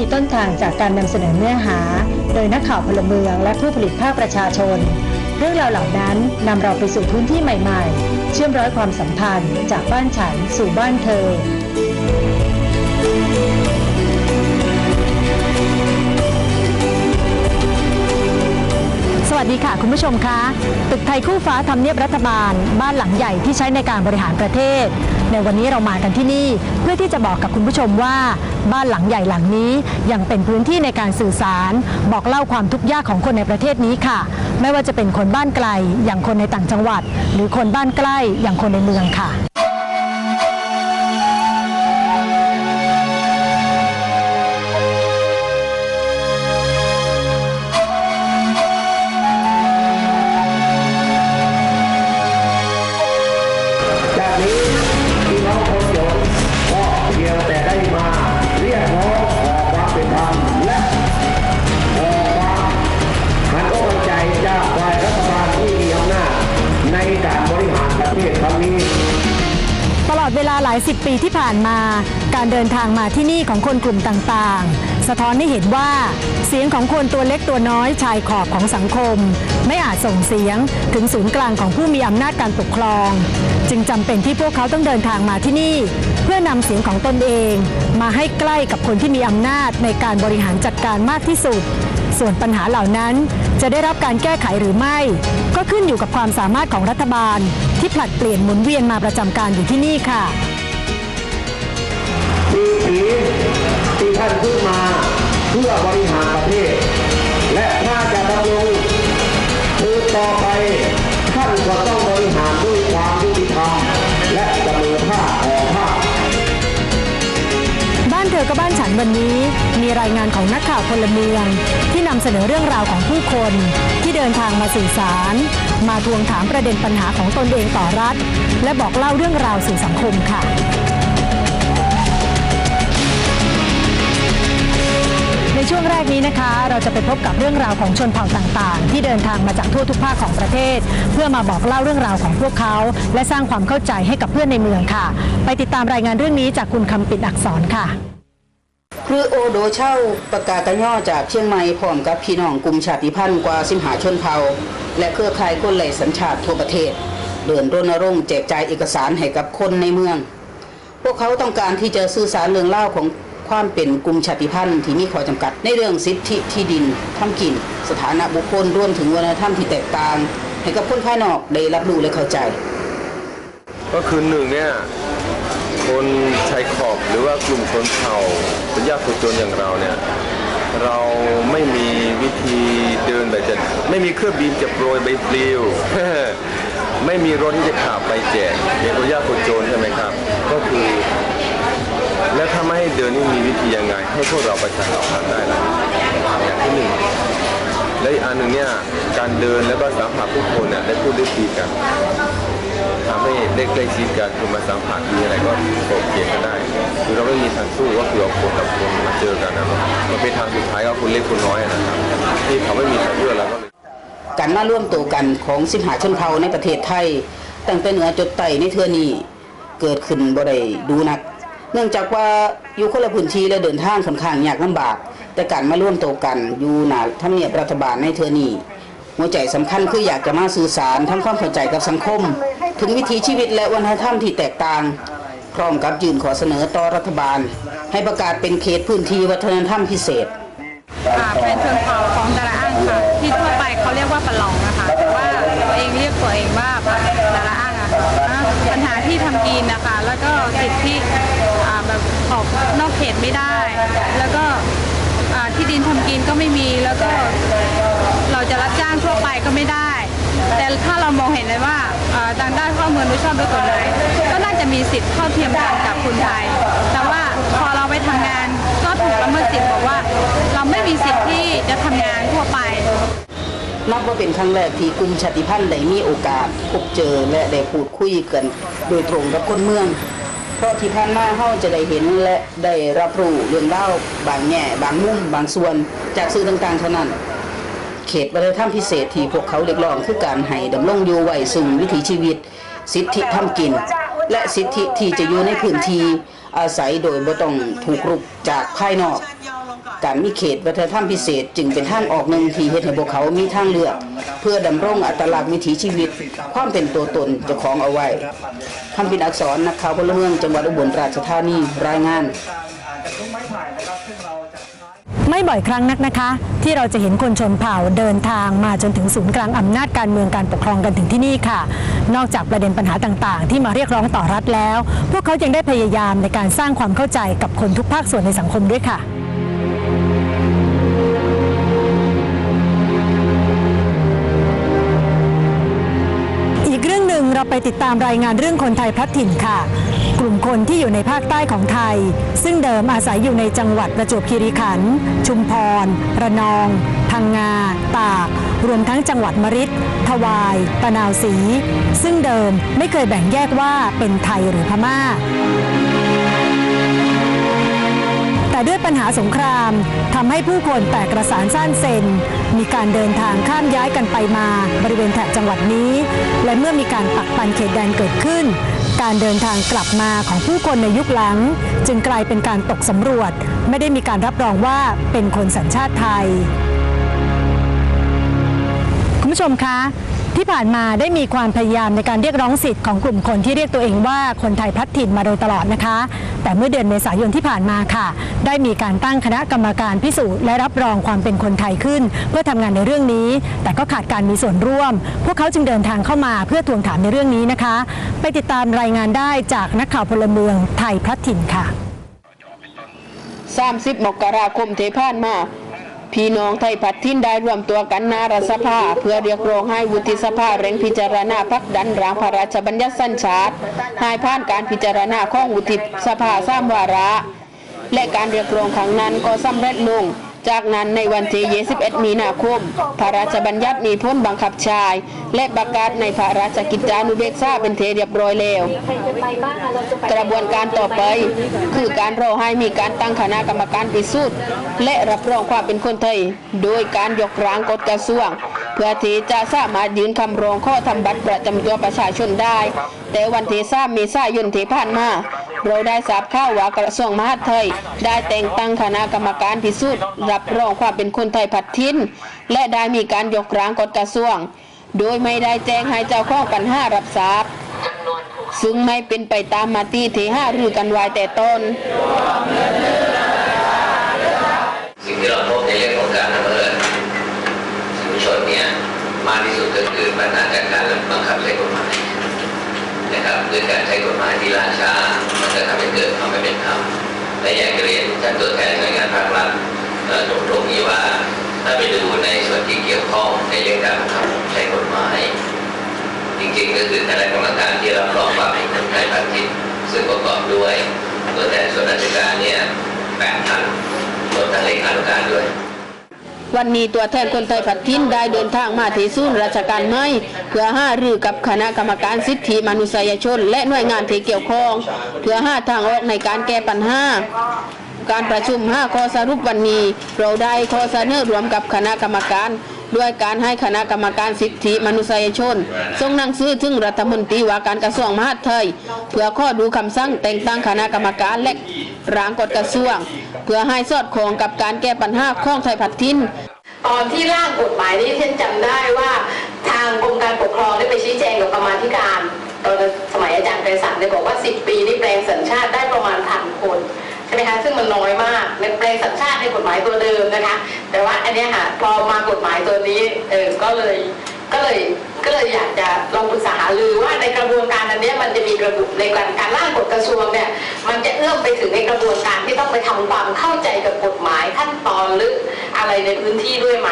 มีต้นทางจากการนำเสนอเนื้อหา โดยนักข่าวพลเมืองและผู้ผลิตภาคประชาชน เรื่องราวเหล่านั้นนำเราไปสู่พื้นที่ใหม่ๆ เชื่อมร้อยความสัมพันธ์จากบ้านฉันสู่บ้านเธอสวัสดีค่ะ คุณผู้ชมคะ ตึกไทยคู่ฟ้าทำเนียบรัฐบาล บ้านหลังใหญ่ที่ใช้ในการบริหารประเทศ ในวันนี้เรามากันที่นี่เพื่อที่จะบอกกับคุณผู้ชมว่า บ้านหลังใหญ่หลังนี้ยังเป็นพื้นที่ในการสื่อสาร บอกเล่าความทุกข์ยากของคนในประเทศนี้ค่ะ ไม่ว่าจะเป็นคนบ้านไกลอย่างคนในต่างจังหวัด หรือคนบ้านใกล้อย่างคนในเมืองค่ะ ลอดเวลาหลายสิบปีที่ผ่านมา การเดินทางมาที่นี่ของคนกลุ่มต่างๆ สะท้อนให้เห็นว่าเสียงของคนตัวเล็กตัวน้อยชายขอบของสังคม ไม่อาจส่งเสียงถึงศูนย์กลางของผู้มีอำนาจการปกครอง จึงจำเป็นที่พวกเขาต้องเดินทางมาที่นี่ เพื่อนำเสียงของตนเอง มาให้ใกล้กับคนที่มีอำนาจในการบริหารจัดการมากที่สุด ส่วนปัญหาเหล่านั้นจะได้รับการแก้ไขหรือไม่ ก็ขึ้นอยู่กับความสามารถของรัฐบาล ที่ผลัดเปลี่ยนหมุนเวียนมาประจำการอยู่ที่นี่ค่ะ ปีสีที่ท่านขึ้นมาเพื่อบริหารประเทศ และถ้าจะดำรงคือต่อไปท่านก็ต้องบริหารด้วยความยุติธรรมและเสมอภาคของภาคบ้านเธอก็บ้านฉันวันนี้ มีรายงานของนักข่าวพลเมือง ที่นำเสนอเรื่องราวของผู้คน ที่เดินทางมาสื่อสาร มาทวงถามประเด็นปัญหาของตนเองต่อรัฐ และบอกเล่าเรื่องราวสู่สังคมค่ะ ช่วงแรกนี้นะคะ เราจะไปพบกับเรื่องราวของชนเผ่าต่างๆ ที่เดินทางมาจากทั่วทุกภาคของประเทศ เพื่อมาบอกเล่าเรื่องราวของพวกเขา และสร้างความเข้าใจให้กับเพื่อนในเมืองค่ะ ไปติดตามรายงานเรื่องนี้จากคุณคำปิดอักษรค่ะคือโอโดเช่าประกาศกระย่อจากเชียงใหม่พร้อมกับพี่น้องกลุ่มชาติพันธุ์กว่าสิมหาชนเผ่า และเครือข่ายคนไหลสัญชาติทั่วประเทศ เดินรณรงค์แจกจ่ายเอกสารให้กับคนในเมือง พวกเขาต้องการที่จะสื่อสารเรื่องเล่าของ ความเป็นกลุ่มชาติพันธุ์ที่มีข้อจำกัด ในเรื่องสิทธิที่ดินทำกิน สถานะบุคคลรวมถึงวัฒนธรรมที่แตกต่าง ให้กับคนภายนอกได้รับรู้และเข้าใจ ก็คือหนึ่งเนี่ยคนชายขอบหรือว่ากลุ่มชนเผ่าเป็นยากคนจนอย่างเราเนี่ยเราไม่มีวิธีเดินแบบจะไม่มีเครื่องบินจะโปรยใบปลิวไม่มีรถที่จะขับไปแจกเป็นคนยากคนจนใช่ไหมครับ ก็คือ แล้วถ้าไม่ให้เดินนี่มีวิธียังไง ให้พวกเราประชาชนทำได้ล่ะอย่างที่หนึ่งและอีกอันหนึ่งเนี่ยการเดินแล้วก็สัมผัสผู้คนเนี่ยได้พูดได้คุยกันทำให้ได้ใกล้ชิดกันคือมาสัมผัสมีอะไรก็โอเคกันได้ คือเราไม่มีทางสู้ก็คือเอาคนกับคนมาเจอกันนะมันเป็นทางสุดท้ายก็คนเล็กคนน้อยนะครับที่เขาไม่มีทางเลือกแล้วก็เลยการมาร่วมตัวกันของสิมหาชนเผ่าในประเทศไทย ตั้งแต่เหนือจดใต้ในเทือนี้เกิดขึ้นบ่ได้ดูนัก เนื่องจากว่าอยู่คนละพื้นที่และเดินทางค่อนข้างยากลำบาก แต่การมาร่วมโตกันอยู่หนาทำเนียบรัฐบาลในเทือนี้หัวใจสำคัญคืออยากจะมาสื่อสารทำความเข้าใจกับสังคม ถึงวิถีชีวิตและวัฒนธรรมที่แตกต่างพร้อมกับยื่นขอเสนอต่อรัฐบาล ให้ประกาศเป็นเขตพื้นที่วัฒนธรรมพิเศษค่ะเป็นชนเผ่าของดาราอ้างค่ะ ที่ทั่วไปเขาเรียกว่าปะหลองนะคะแต่ว่าตัวเองเรียกตัวเองว่าดาราอ้างอะค่ะอ่าปัญหาที่ทำกินนะคะ แล้วก็สิทธิ ออกนอกเขตไม่ได้ แล้วก็ที่ดินทำกินก็ไม่มีแล้วก็เราจะรับจ้างทั่วไปก็ไม่ได้ แต่ถ้าเรามองเห็นเลยว่าอ่าทางด้านข้อมูลโดยชอบด้วยกฎหมายก็น่าจะมีสิทธิ์เท่าเทียมกันกับคนไทย แต่ว่าพอเราไปทำงานก็ถูกละเมิดสิทธิ์บอกว่า เราไม่มีสิทธิ์ที่จะทำงานทั่วไปนับว่าเป็นครั้งแรกที่กลุ่มชาติพันธุ์ได้มีโอกาสพบเจอและได้พูดคุยกัน โดยตรงกับคนเมือง เพราะที่ผ่านมาเฮาจะได้เห็นและได้รับรู้เรื่องเล่าบางแง่บางมุมบางส่วนจากสื่อต่างๆเท่านั้น เขตวัฒนธรรมพิเศษที่พวกเขาเรียกร้องคือการให้ดำรงอยู่ไว้ซึ่งวิถีชีวิต สิทธิทำกิน และสิทธิที่จะอยู่ในพื้นที่อาศัยโดยบ่ต้องถูกรุกจากภายนอก การมีเขตวัฒนธรรมพิเศษ จึงเป็นทางออกหนึ่งที่เฮ็ดให้พวกเขามีทางเลือก เพื่อดำรงอัตลักษณ์วิถีชีวิต ความเป็นตัวตนเจ้าของเอาไว้คำเป็นอักษรนักข่าวพลเมืองจังหวัดอุบลราชธานีรายงานไม่บ่อยครั้งนักนะคะ ที่เราจะเห็นคนชนเผ่าเดินทางมาจนถึงศูนย์กลางอำนาจการเมืองการปกครองกันถึงที่นี่ค่ะ นอกจากประเด็นปัญหาต่างๆ ที่มาเรียกร้องต่อรัฐแล้ว พวกเขายังได้พยายามในการสร้างความเข้าใจกับคนทุกภาคส่วนในสังคมด้วยค่ะ เราไปติดตามรายงานเรื่องคนไทยพลัดถิ่นค่ะ กลุ่มคนที่อยู่ในภาคใต้ของไทย ซึ่งเดิมอาศัยอยู่ในจังหวัดประจวบคีรีขันธ์ชุมพร ระนอง พังงา ตาก รวมทั้งจังหวัดมริดทวาย ตะนาวศรีซึ่งเดิมไม่เคยแบ่งแยกว่าเป็นไทยหรือพม่า ด้วยปัญหาสงครามทำให้ผู้คนแตกกระสานซ่านเซนมีการเดินทางข้ามย้ายกันไปมาบริเวณแถบจังหวัดนี้ และเมื่อมีการปักปันเขตแดนเกิดขึ้น การเดินทางกลับมาของผู้คนในยุคหลัง จึงกลายเป็นการตกสำรวจ ไม่ได้มีการรับรองว่าเป็นคนสัญชาติไทย คุณผู้ชมคะ ที่ผ่านมาได้มีความพยายามในการเรียกร้องสิทธิ์ของกลุ่มคนที่เรียกตัวเองว่าคนไทยพลัดถิ่นมาโดยตลอดนะคะ แต่เมื่อเดือนเมษายนที่ผ่านมาค่ะ ได้มีการตั้งคณะกรรมการพิสูจน์และรับรองความเป็นคนไทยขึ้น เพื่อทำงานในเรื่องนี้ แต่ก็ขาดการมีส่วนร่วม พวกเขาจึงเดินทางเข้ามาเพื่อทวงถามในเรื่องนี้นะคะ ไปติดตามรายงานได้จากนักข่าวพลเมืองไทยพลัดถิ่นค่ะ30มกราคมเที่ผ่านมา พี่น้องไทยพัดทิ้นได้รวมตัวกันนารัฐสภา เพื่อเรียกร้องให้วุฒิสภาเร่งพิจารณาพักดันร่างพระราชบัญญัติสัญชาติให้ผ่านการพิจารณาของวุฒิสภาสามวาระ และการเรียกร้องครั้งนั้นก็สำเร็จลง จากนั้นในวันที่21มีนาคม พระราชบัญญัติมีพ้นบังคับใช้และประกาศในพระราชกิจจานุเบกษาเป็นเทเรียบร้อยแล้ว กระบวนการต่อไป คือการรอให้มีการตั้งคณะกรรมการพิสูจน์และรับรองความเป็นคนไทย โดยการยกร่างกฎกระทรวง พื่อที่จะสามารถยื่นคำร้องข้อทำบัตรประจำตัวประชาชนได้ แต่วันที่3เมษายนที่ผ่านมาเราได้ทราบข่าวว่ากระทรวงมหาดไทย ได้แต่งตั้งคณะกรรมการพิสูจน์รับรองความเป็นคนไทยผัดทิ้น และได้มีการยกร่างกฎกระทรวง โดยไม่ได้แจ้งให้เจ้าข้องปัญหารับทราบซึ่งไม่เป็นไปตามมาตรีที่ห้ารือกันไว้แต่ต้นสิ่งที่เราพบในเรื่องของการละเมิน มากที่สุดก็คือปัญหาจากการบังคับใช้กฎหมายนะครับด้วยการใช้กฎหมายที่ล่าช้า มันจะทำให้เกิดความไม่เป็นธรรมและอยากเรียนท่านตัวแทนหน่วยงานภาครัฐตรงตรงนี้ว่าถ้าไปดูในส่วนที่เกี่ยวข้องในเรื่องการบังคับใช้กฎหมาย จริงๆก็คือคณะกรรมการที่รับรองว่าเป็นคนไทยพันธุ์ซึ่งประกอบด้วยตัวแทนส่วนราชการเนี่ยแปดท่านรวมทั้งเลขานุการด้วย วันนี้ตัวแทนคนไทยผัดทิ้นได้เดินทางมาที่ศูนย์ราชการไม่เพื่อห้ารือกับคณะกรรมการสิทธิมนุษยชน และหน่วยงานที่เกี่ยวข้องเพื่อห้าทางออกในการแก้ปัญหาการประชุมห้าข้อสรุปวันนี้ เราได้ข้อเสนอรวมกับคณะกรรมการ ด้วยการให้คณะกรรมการสิทธิมนุษยชนส่งหนังสือถึงรัฐมนตรีว่าการกระทรวงมหาดไทย เพื่อข้อดูคำสั่งแต่งตั้งคณะกรรมการและร่างกฎกระทรวง เพื่อให้สอดคล้องกับการแก้ปัญหาของไทยพัดทิ้นตอนที่ร่างกฎหมายนี้ฉันจำได้ว่าทางกรมการปกครองได้ไปชี้แจงกับกรรมาธิการตอนสมัยอาจารย์ไกรศักดิ์ได้บอกว่า 10 ปีนี่แปลงสัญชาติได้ประมาณพันคน ช่ไหมคะซึ่งมันน้อยมากในแปลงสัญชาติในกฎหมายตัวเดิมนะคะ แต่ว่าอันนี้ค่ะพอมากฎหมายตัวนี้เออก็เลยก็เลย ก็เลยอยากจะลองปรึกษาหรือว่าในกระบวนการอันนี้มันจะมีกระบวนในการการร่างกฎกระทรวงเนี่ยมันจะเอื้อมไปถึงในกระบวนการที่ต้องไปทำความเข้าใจกับกฎหมายขั้นตอนหรืออะไรในพื้นที่ด้วยไหม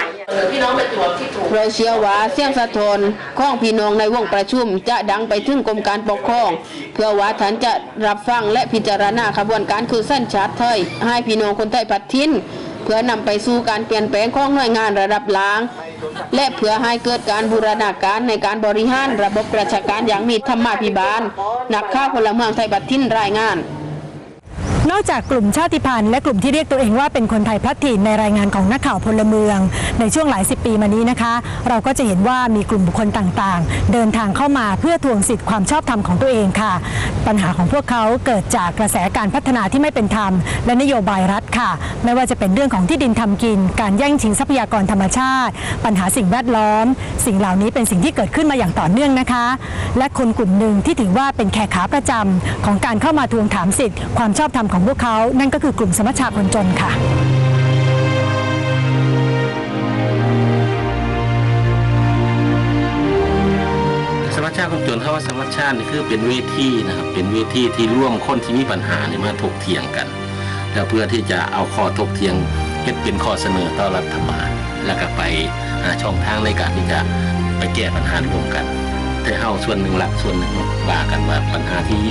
พี่น้องประจวบที่ถูกเราเชื่อว่าเสียงสะท้อนข้องพี่น้องในวงประชุม จะดังไปถึงกรมการปกครอง เพื่อว่าท่านจะรับฟังและพิจารณาขบวนการคือสั้นชาติไทยให้พี่น้องคนไทยพัดทิ้น พื่อนำไปสู่การเปลี่ยนแปลงของหน่วยงานระดับล่าง และเพื่อให้เกิดการบูรณาการในการบริหารระบบราชการอย่างมีธรรมาภิบาลนักข่าวพลเมืองไทยพัดทิ้นรายงาน นอกจากกลุ่มชาติพันธุ์และกลุ่มที่เรียกตัวเองว่าเป็นคนไทยพลัดถิ่นในรายงานของนักข่าวพลเมือง ในช่วงหลายสิบปีมานี้นะคะ เราก็จะเห็นว่ามีกลุ่มบุคคลต่างๆ เดินทางเข้ามาเพื่อทวงสิทธิ์ความชอบธรรมของตัวเองค่ะ ปัญหาของพวกเขาเกิดจากกระแสการพัฒนาที่ไม่เป็นธรรม และนโยบายรัฐค่ะ ไม่ว่าจะเป็นเรื่องของที่ดินทำกิน การแย่งชิงทรัพยากรธรรมชาติ ปัญหาสิ่งแวดล้อม สิ่งเหล่านี้เป็นสิ่งที่เกิดขึ้นมาอย่างต่อเนื่องนะคะ และคนกลุ่มหนึ่งที่ถือว่าเป็นแขกขาประจำของการเข้ามาทวงถามสิทธิ์ความชอบธรรมของพวกเขา นั่นก็คือกลุ่มสมัชชาคนจนค่ะสมัชชาคนจนเขาว่าสมัชชานี่คือเป็นเวทีนะครับเป็นเวทีที่ร่วมคนที่มีปัญหาเนี่ยมาถกเถียงกันแล้วเพื่อที่จะเอาข้อถกเถียงเฮ็ดเป็นข้อเสนอต่อรัฐบาลแล้วก็ไปหาช่องทางในการที่จะไปแก้ปัญหาร่วมกันแต่เฮาส่วนหนึ่งหลักส่วนหนึ่งว่ากันว่าปัญหาที่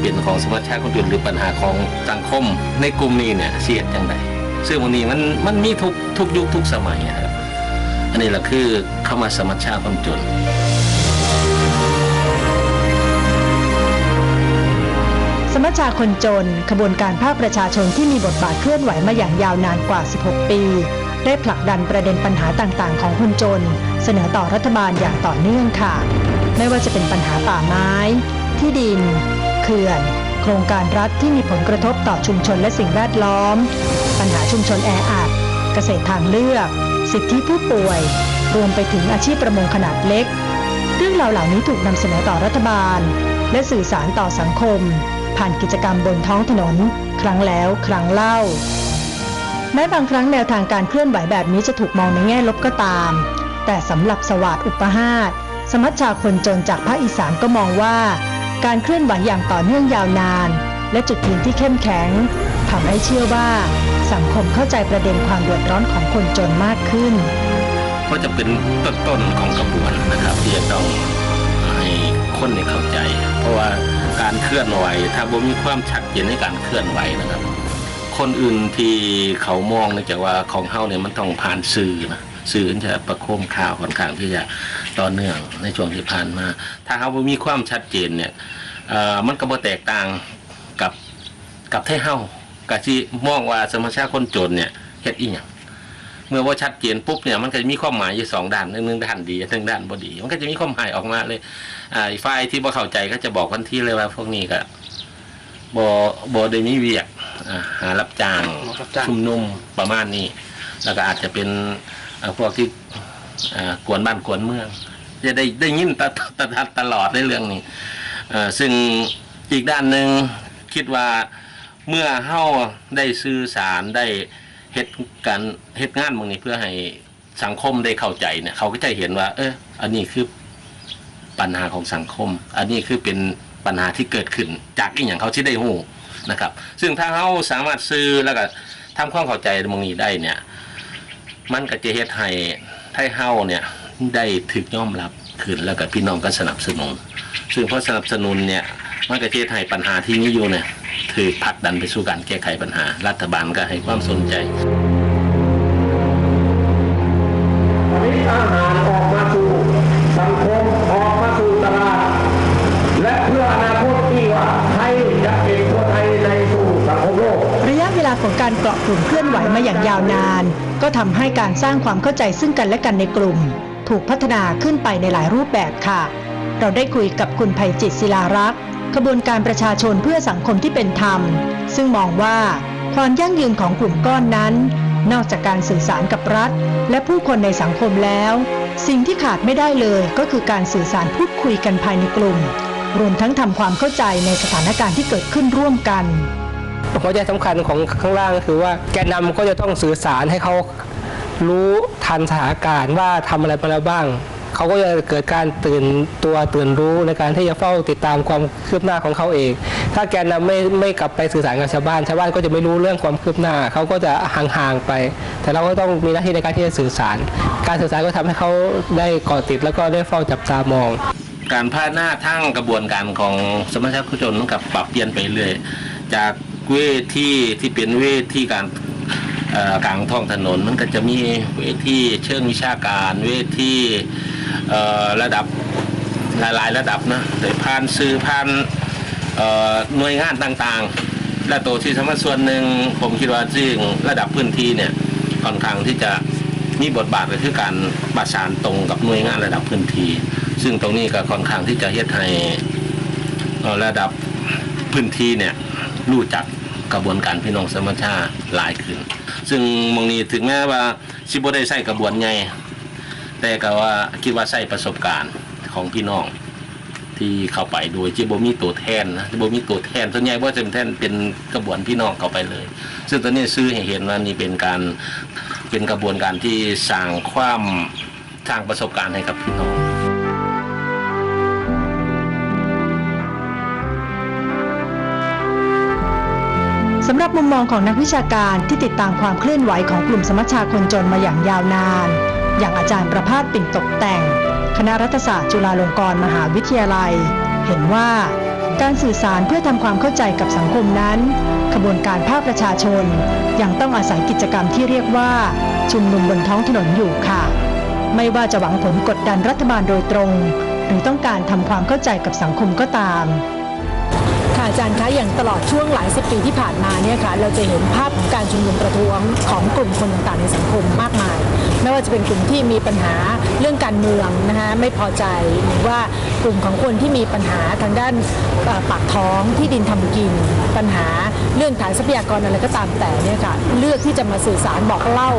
เป็นของสมัชชาคนจนหรือปัญหาของสังคม ในกลุ่มนี้เนี่ยเสียดจังไดซึ่งวันนี้มันมันมีทุกทุกยุคทุกสมัยนะครับอันนี้แหละคือเข้ามาสมัชชาคนจนสมัชชาคนจนขบวนการภาคประชาชนที่มีบทบาทเคลื่อนไหวมาอย่างยาวนานกว่า 16 ปี ได้ผลักดันประเด็นปัญหาต่างๆ ของคนจน เสนอต่อรัฐบาลอย่างต่อเนื่องค่ะ ไม่ว่าจะเป็นปัญหาป่าไม้ ที่ดิน ขื่อน โครงการรัฐที่มีผลกระทบต่อชุมชนและสิ่งแวดล้อม ปัญหาชุมชนแออัด เกษตรทางเลือก สิทธิผู้ป่วย รวมไปถึงอาชีพประมงขนาดเล็ก เรื่องราวเหล่านี้ถูกนำเสนอต่อรัฐบาล และสื่อสารต่อสังคม ผ่านกิจกรรมบนท้องถนน ครั้งแล้วครั้งเล่า แม้บางครั้งแนวทางการเคลื่อนไหวแบบนี้จะถูกมองในแง่ลบก็ตาม แต่สำหรับสวัสดิ์อุปหาสสมัชชาคนจนจากภาคอีสานก็มองว่า การเคลื่อนไหวอย่างต่อเนื่องยาวนาน และจุดยืนที่เข้มแข็งทำให้เชื่อว่าสังคมเข้าใจประเด็นความเดือดร้อนของคนจนมากขึ้น ก็จะเป็นต้นต้นของกระบวนนะครับ ที่จะต้องให้คนได้เข้าใจ เพราะว่าการเคลื่อนไหว ถ้าบ่มีความชัดเจนในการเคลื่อนไหวนะครับ คนอื่นที่เขามองเนื่องจากว่าของเฮาเนี่ยมันต้องผ่านสื่อนะ สื่อจะประโคมข่าวค่อนข้างที่จะต่อเนื่องในช่วงที่ผ่านมา ถ้าเฮาบ่มีความชัดเจนเนี่ยเอ่อมันก็บ่แตกต่างกับกับไทเฮากะสิมองว่าสมาชิกคนจนเนี่ยเฮ็ดอีหยังเมื่อว่าชัดเจนปุ๊บเนี่ยมันก็จะมีความหมายอยู่สองด้านหนึ่งหนึ่งด้านดีหนึ่งด้านบ่ดี มันก็จะมีความหมายออกมาเลยอ่าอีกฝ่ายที่บ่เข้าใจก็จะบอกทันทีเลยว่าพวกนี้ก็บ่บ่ได้มีเวียกอ่าหารับจ้างชุมนุมประมาณนี้ แล้วก็อาจจะเป็นอ่า พวกที่อ่ากวนบ้านกวนเมือง จะได้ได้ยินตตตตลอดในเรื่องนี้อ่อซึ่งอีกด้านหนึ่งคิดว่าเมื่อเฮาได้สื่อสารได้เฮ็ดการเฮ็ดงานบางนี้เพื่อให้สังคมได้เข้าใจเนี่ยเขาก็จะเห็นว่า เอออันนี้คือปัญหาของสังคม อันนี้คือเป็นปัญหาที่เกิดขึ้น จากอีกอย่างเขาที่ได้หูนะครับ ซึ่งถ้าเขาสามารถซื้อแล้วก็ทำความเข้าใจตรงนี้ได้เนี่ย มันก็จะเฮ็ดให้ให้เฮาเนี่ยได้ถึกยอมรับขึ้นแล้วก็พี่น้องก็สนับสนุน ซึ่งเพราะสนับสนุนเนี่ยมันก็จะเฮ็ดให้ปัญหาที่มีอยู่เนี่ยถือผักดันไปสู่การแก้ไขปัญหา รัฐบาลก็ให้ความสนใจารเกาะกลุ่มเคลื่อนไหวมาอย่างยาวนาน ก็ทำให้การสร้างความเข้าใจซึ่งกันและกันในกลุ่ม ถูกพัฒนาขึ้นไปในหลายรูปแบบค่ะ เราได้คุยกับคุณภัยจิตศิลารักษ์ขบวนการประชาชนเพื่อสังคมที่เป็นธรรม ซึ่งมองว่าความยั่งยืนของกลุ่มก้อนนั้น นอกจากการสื่อสารกับรัฐ และผู้คนในสังคมแล้ว สิ่งที่ขาดไม่ได้เลยก็คือการสื่อสารพูดคุยกันภายในกลุ่ม รวมทั้งทำความเข้าใจในสถานการณ์ที่เกิดขึ้นร่วมกัน หัวใจสำคัญของข้างล่างก็คือว่าแกนนำก็จะต้องสื่อสารให้เขารู้ทันสถานการณ์ว่าทำอะไรมาแล้วบ้างเขาก็จะเกิดการตื่นตัวตื่นรู้ในการที่จะเฝ้าติดตามความคืบหน้าของเขาเอง ถ้าแกนนำไม่ไม่กลับไปสื่อสารกับชาวบ้านชาวบ้านก็จะไม่รู้เรื่องความคืบหน้าเขาก็จะห่างๆไป แต่เราก็ต้องมีหน้าที่ในการที่จะสื่อสาร การสื่อสารก็ทำให้เขาได้เกาะติดแล้วก็ได้เฝ้าจับตามอง การพัฒนาทั้งกระบวนการของสมาชิกชนมันกับปรับเปลี่ยนไปเรื่อยจาก เวทีที่เป็นเวทีการกลางท้องถนนมันก็จะมีเวทีเชิงวิชาการเวทีระดับหลายๆระดับนะโดยผ่านสื่อผ่านหน่วยงานต่างๆ และตัวที่สำคัญส่วนหนึ่งผมคิดว่าซึ่งระดับพื้นที่เนี่ยค่อนข้างที่จะมีบทบาทก็คือการประสานตรงกับหน่วยงานระดับพื้นที่ ซึ่งตรงนี้ก็ค่อนข้างที่จะเฮ็ดให้ระดับพื้นที่เนี่ยรู้จัก กระบวนการพี่น้องสมัชชาหลายขึ้น ซึ่งมองนี้ถึงแม้ว่าสิบ่ได้ใช้กระบวนไงแต่ก็ว่าคิดว่าใช้ประสบการณ์ของพี่น้องที่เข้าไปโดยที่บ่มีตัวแทนนะบ่มีตัวแทนส่วนใหญ่บ่จะเป็นแทนเป็นกระบวนพี่น้องเข้าไปเลย ซึ่งตอนนี้ซื้อให้เห็นว่านี่เป็นการเป็นกระบวนการที่สร้างความสร้างประสบการณ์ให้กับพี่น้อง สำหรับมุมมองของนักวิชาการที่ติดตามความเคลื่อนไหวของกลุ่มสมัชชาคนจนมาอย่างยาวนาน อย่างอาจารย์ประภาสปิ่นตกแต่ง คณะรัฐศาสตร์จุฬาลงกรณ์มหาวิทยาลัย เห็นว่าการสื่อสารเพื่อทำความเข้าใจกับสังคมนั้นขบวนการภาคประชาชน ยังต้องอาศัยกิจกรรมที่เรียกว่า ชุมนุมบนท้องถนนอยู่ค่ะ ไม่ว่าจะหวังผลกดดันรัฐบาลโดยตรง หรือต้องการทำความเข้าใจกับสังคมก็ตาม อาจารย์คะอย่างตลอดช่วงหลายสิบปีที่ผ่านมาเนี่ยค่ะเราจะเห็นภาพของการชุมนุมประท้วงของกลุ่มคนต่างๆในสังคมมากมาย ไม่ว่าจะเป็นกลุ่มที่มีปัญหาเรื่องการเมืองนะคะไม่พอใจหรือว่ากลุ่มของคนที่มีปัญหาทางด้านปากท้องที่ดินทำกิน ปัญหาเรื่องฐานทรัพยากรอะไรก็ตามแต่เนี่ยค่ะเลือกที่จะมาสื่อสารบอกเล่า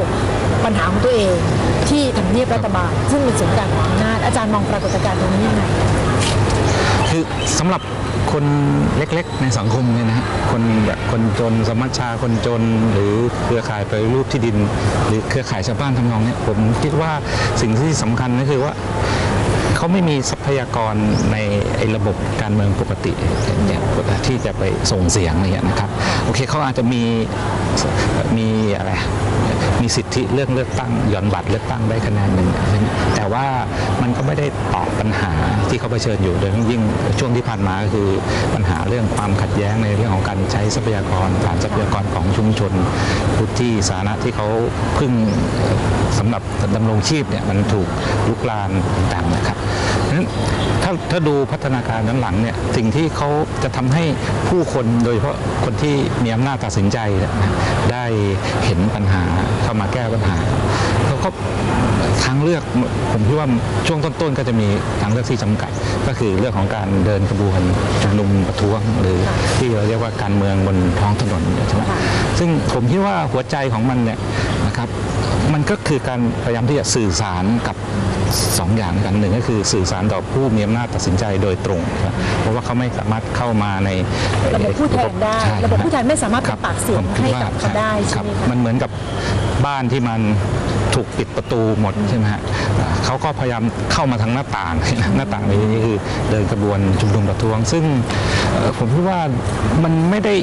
ปัญหาของตัวเองที่ทำเนียบรัฐบาล ซึ่งเป็นศูนย์กลางของอำนาจอาจารย์มองปรากฏการณ์ตรงนี้ยังไงคือสำหรับคนเล็กๆ ในสังคมเนี่ยนะฮะคนแบบคนจนสมัชชาคนจน หรือเครือข่ายไปรูปที่ดิน หรือเครือข่ายชาวบ้านทำนองเนี้ยผมคิดว่าสิ่งที่สำคัญก็คือว่า เขาไม่มีทรัพยากรในระบบการเมืองปกติเนี่ยที่จะไปส่งเสียงอะไรเงี้ยนะครับโอเคเขาอาจจะมีมีอะไรมีสิทธิเรื่องเลือกตั้งหย่อนบัตรเลือกตั้งได้คะแนนหนึ่งแต่ว่ามันก็ไม่ได้ตอบปัญหาที่เขาเผชิญอยู่โดยเฉพาะยิ่งช่วงที่ผ่านมาก็คือปัญหาเรื่องความขัดแย้งในเรื่องของการใช้ทรัพยากรฐานทรัพยากรของชุมชนพื้นที่สาธารณะที่เขาพึ่งสำหรับดำรงชีพเนี่ยมันถูกลุกลามต่างๆนะครับนั้นถ้าถ้าดูพัฒนาการด้านหลังเนี่ยสิ่งที่เขาจะทำให้ผู้คนโดยเฉพาะคนที่มีอำนาจตัดสินใจเนี่ยได้เห็นปัญหาเข้ามาแก้ปัญหาเขาก็ทางเลือกผมคิดว่าช่วงต้นๆ ก็จะมีทางเลือกที่จำกัด ก็คือเรื่องของการเดินขบวนชุมนุมประท้วง หรือที่เราเรียกว่าการเมืองบนท้องถนนใช่ไหมซึ่งผมคิดว่าหัวใจของมันเนี่ยนะครับมันก็คือการพยายามที่จะสื่อสารกับ สองอย่างด้วยกันหนึ่งก็คือสื่อสารต่อผู้มีอำนาจตัดสินใจโดยตรงนะเพราะว่าเขาไม่สามารถเข้ามาในระบบผู้แทนได้ใช่ระบบผู้แทนไม่สามารถคเป็นปากเสียงผมคิให้ว่ากับเขาได้คใช่รับไหมคะมันเหมือนกับบ้านที่มันถูกปิดประตูหมดใช่ไหมฮะอ่าเขาก็พยายามเข้ามาทางหน้าต่าง หน้าต่างนี้นี่คือเดินกระบวนชุมนุมประท้วง ซึ่งเอ่อผมคิดว่ามันไม่ได้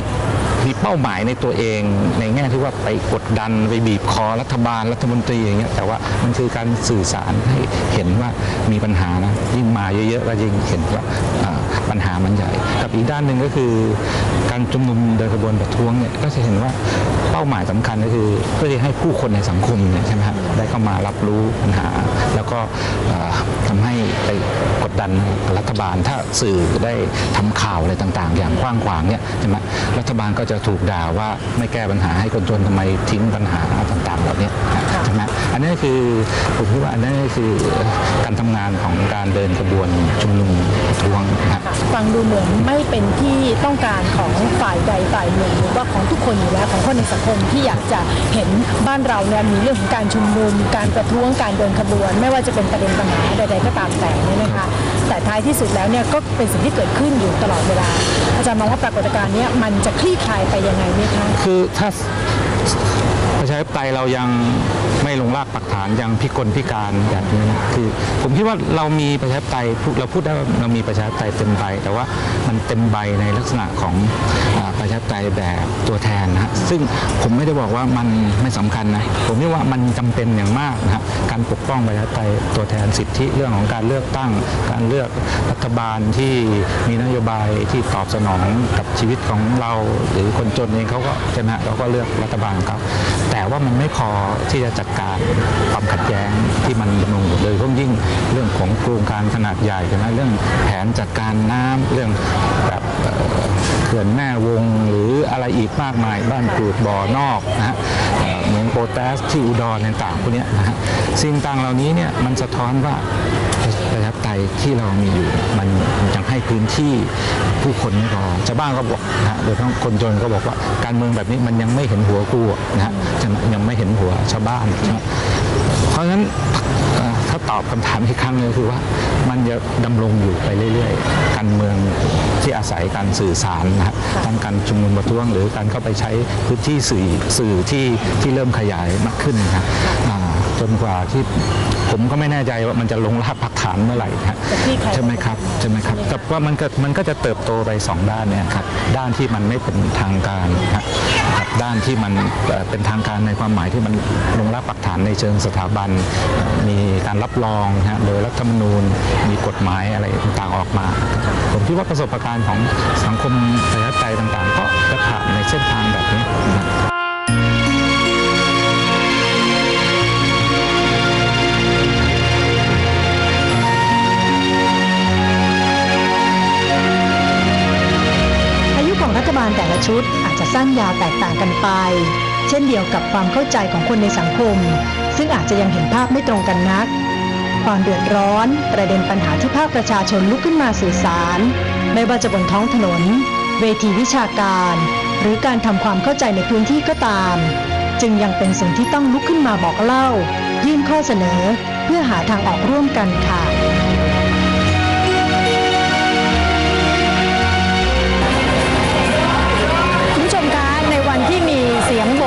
มีเป้าหมายในตัวเองในแง่ที่ว่าไปกดดันไปบีบคอรัฐบาลรัฐมนตรีอย่างเงี้ยแต่ว่ามันคือการสื่อสารให้เห็นว่ามีปัญหานะยิ่งมาเยอะๆก็ยิ่งเห็นว่าปัญหามันใหญ่ กับอีกด้านหนึ่งก็คือการชุมนุมเดินขบวนประท้วงเนี่ยก็จะเห็นว่า ป้าหมายสำคัญก็คือเพื่อที่ให้ผู้คนในสังคมเนี่ยใช่ไหมครับได้เข้ามารับรู้ปัญหา แล้วก็เอ่อทำให้ไปกดดันรัฐบาล ถ้าสื่อได้ทำข่าวอะไรต่างๆ อย่างกว้างขวางเนี่ยใช่ไหมรัฐบาลก็จะถูกด่าว่าไม่แก้ปัญหาให้คนจนทำไมทิ้งปัญหาต่างๆเหล่านี้ใช่ไหมอันนี้คือผมคิดว่าอันนี้คือการทำงานของการเดินขบวนชุมนุมประท้วงนะครับฟังดูเหมือนไม่เป็นที่ต้องการของฝ่ายใดฝ่ายหนึ่งหรือว่าของทุกคนอยู่แล้วของคนในสังคมที่อยากจะเห็นบ้านเราเนี่ยมีเรื่องของการชุมนุม การประท้วงการเดินขบวน ไม่ว่าจะเป็นประเด็นปัญหาใดๆก็ตามแต่เนี่ยนะคะแต่ท้ายที่สุดแล้วเนี่ยก็เป็นสิ่งที่เกิดขึ้นอยู่ตลอดเวลา อาจารย์มองว่าปรากฏการณ์เนี้ยมันจะคลี่คลายไปยังไงไหมคะคือถ้าประชาธิปไตยเรายังไม่ลงรากปักฐานยังพิกลพิการแบบนี้นะคือผมคิดว่าเรามีประชาธิปไตยเราพูดได้ว่าเรามีประชาธิปไตยเต็มใบ แต่ว่ามันเต็มใบในลักษณะของอประชาธิปไตยแบบตัวแทนนะฮะซึ่งผมไม่ได้บอกว่ามันไม่สำคัญนะผมคิดว่ามันจำเป็นอย่างมากนะฮะการปกป้องประชาธิปไตยตัวแทนสิทธิเรื่องของการเลือกตั้ง การเลือกรัฐบาลที่มีนโยบายที่ตอบสนองกับชีวิตของเรา หรือคนจนเองเขาก็ใช่ไหมฮะเขาก็เลือกรัฐบาลเขาแต่ว่ามันไม่พอที่จะจัดการความขัดแย้งที่มันดำรงอยู่เลยเพราะยิ่งเรื่องของโครงการขนาดใหญ่ใช่ไหมเรื่องแผนจัดการน้ำเรื่องแบบเขื่อนแม่วงหรืออะไรอีกมากมายบ้านกรูดบ่อนอกนะฮะเหมืองโปแทสที่อุดรต่างๆพวกนี้นะฮะสิ่งต่างเหล่านี้เนี่ยมันสะท้อนว่า ประชาธิปไตยที่เรามีอยู่มันยังให้พื้นที่ผู้คนไม่พอชาวบ้านก็บอกนะฮะโดยเฉพาะคนจนก็บอกว่าการเมืองแบบนี้มันยังไม่เห็นหัวกูนะฮะยังไม่เห็นหัวชาวบ้าน เพราะฉะนั้นถ้าตอบคำถามอีกครั้งนึงคือว่ามันจะดำรงอยู่ไปเรื่อยๆ การเมืองที่อาศัยการสื่อสารนะฮะทั้งการชุมนุมประท้วง หรือการเข้าไปใช้พื้นที่สื่อสื่อที่ที่เริ่มขยายมากขึ้นนะ จนกว่าที่ผมก็ไม่แน่ใจว่ามันจะลงรากปักฐานเมื่อไหร่นะฮะใช่ไหมครับใช่ไหมครับแต่ว่ามันก็มันก็จะเติบโตไปสองด้านเนี่ยครับด้านที่มันไม่เป็นทางการนะฮะกับด้านที่มันเอ่อเป็นทางการในความหมายที่มันลงรากปักฐานในเชิงสถาบัน มีการรับรองนะฮะโดยรัฐธรรมนูญมีกฎหมายอะไรต่างๆออกมา ผมคิดว่าประสบการณ์ของสังคมประชาธิปไตยต่างๆ ก็จะผ่านในเส้นทางแบบนี้ ลแต่ละชุดอาจจะสั้นยาวแตกต่างกันไป เช่นเดียวกับความเข้าใจของคนในสังคม ซึ่งอาจจะยังเห็นภาพไม่ตรงกันนัก ความเดือดร้อน ประเด็นปัญหาที่ภาคประชาชนลุกขึ้นมาสื่อสาร ไม่ว่าจะบนท้องถนน เวทีวิชาการ หรือการทำความเข้าใจในพื้นที่ก็ตาม จึงยังเป็นสิ่งที่ต้องลุกขึ้นมาบอกเล่า ยื่นข้อเสนอ เพื่อหาทางออกร่วมกันค่ะ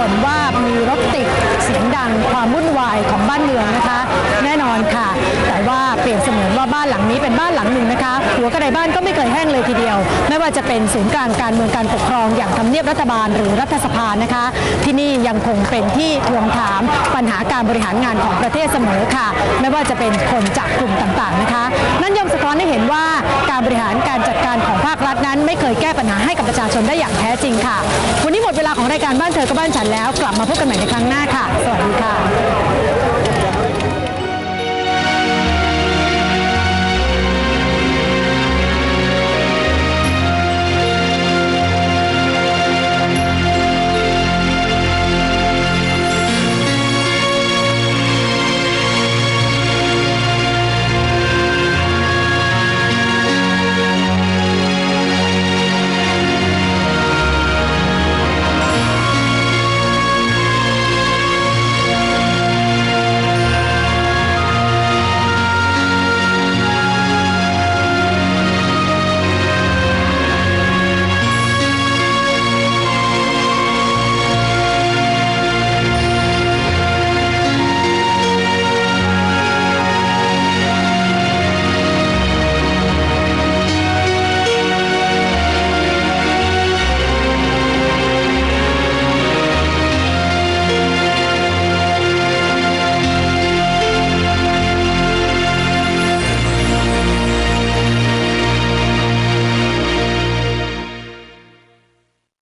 บ่นว่ามีรถติดเสียงดังความวุ่นวายของบ้านเมืองนะคะ แน่นอนค่ะ แต่ว่า เปรียบเสมือนว่าบ้านหลังนี้เป็นบ้านหลังหนึ่งนะคะ หัวกระไดบ้านก็ไม่เคยแห้งเลยทีเดียว ไม่ว่าจะเป็นศูนย์กลางการเมืองการปกครองอย่างทำเนียบรัฐบาลหรือรัฐสภานะคะ ที่นี่ยังคงเป็นที่ทวงถามปัญหาการบริหารงานของประเทศเสมอค่ะ ไม่ว่าจะเป็นคนจากกลุ่มต่างๆนะคะ นั่นย่อมสะท้อนให้เห็นว่าการบริหารการจัดการของภาครัฐนั้น ไม่เคยแก้ปัญหาให้กับประชาชนได้อย่างแท้จริงค่ะ วันนี้หมดเวลาของรายการบ้านเธอกับบ้านฉันแล้ว กลับมาพบกันใหม่ในครั้งหน้าค่ะ สวัสดีค่ะ